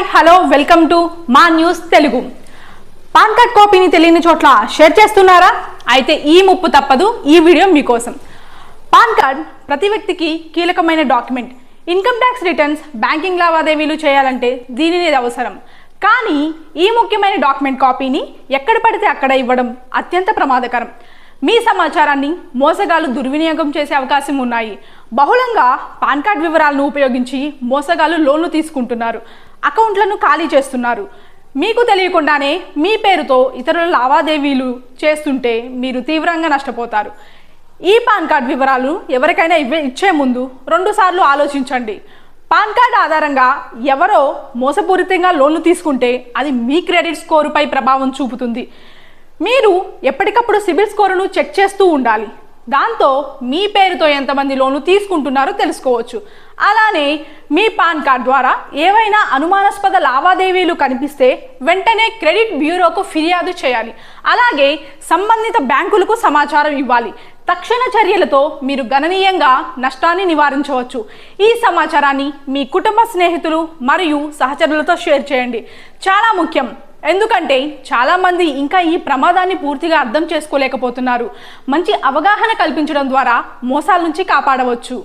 Hi hello welcome to మా news Telugu. PAN card కాపీని తెలియని చోట్ల షేర్ చేస్తున్నారా? అయితే ఈ ముప్పు తప్పదు ఈ వీడియో మీకోసం. పాన్ కార్డ్ ప్రతి వ్యక్తికి కీలకమైన document. Income tax returns banking లావాదేవీలు చేయాలంటే దీనిని అవసరం. కానీ ఈ ముఖ్యమైన డాక్యుమెంట్ కాపీని ఎక్కడ పడితే అక్కడ ఇవ్వడం అత్యంత ప్రమాదకరం. మీ సమాచారాన్ని మోసగాలు దుర్వినియోగం చేసే అవకాశం ఉన్నాయి. బహుళంగా పాన్ కార్డ్ వివరాలను ఉపయోగించి మోసగాలు లోన్లు తీసుకుంటున్నారు. అకౌంట్లను ఖాళీ చేస్తున్నారు. మీకు తెలియకుండానే మీ పేరుతో ఇతరుల లావాదేవీలు చేస్తుంటే మీరు తీవ్రంగా నష్టపోతారు. ఈ పాన్ కార్డ్ వివరాలు ఎవరికైనా ఇవ్వే ఇచ్చే ముందు రెండుసార్లు ఆలోచించండి. పాన్ కార్డ్ ఆధారంగా ఎవరో మోసపూరితంగా లోన్లు తీసుకుంటే అది మీ క్రెడిట్ స్కోరుపై ప్రభావం చూపుతుంది. మీరు ఎప్పటికప్పుడు సిబిల్ స్కోరును చెక్ చేస్తూ ఉండాలి. దాంతో మీ పేరుతో ఎంతమంది లోన్లు తీసుకుంటున్నారో తెలుసుకోవచ్చు. అలానే మీ పాన్ కార్డ్ ద్వారా ఏవైనా అనుమానాస్పద లావాదేవీలు కనిపిస్తే వెంటనే క్రెడిట్ బ్యూరోకు ఫిర్యాదు చేయాలి. అలాగే సంబంధిత బ్యాంకులకు సమాచారం ఇవ్వాలి. తక్షణ చర్యలతో మీరు గణనీయంగా నష్టాన్ని నివారించవచ్చు. ఈ సమాచారాన్ని మీ కుటుంబ స్నేహితులు మరియు సహచరులతో షేర్ చేయండి. చాలా ముఖ్యం. ఎందుకంటే చాలామంది ఇంకా ఈ ప్రమాదాన్ని పూర్తిగా అర్థం చేసుకోలేకపోతున్నారు. మంచి అవగాహన కల్పించడం ద్వారా మోసాల నుంచి కాపాడవచ్చు.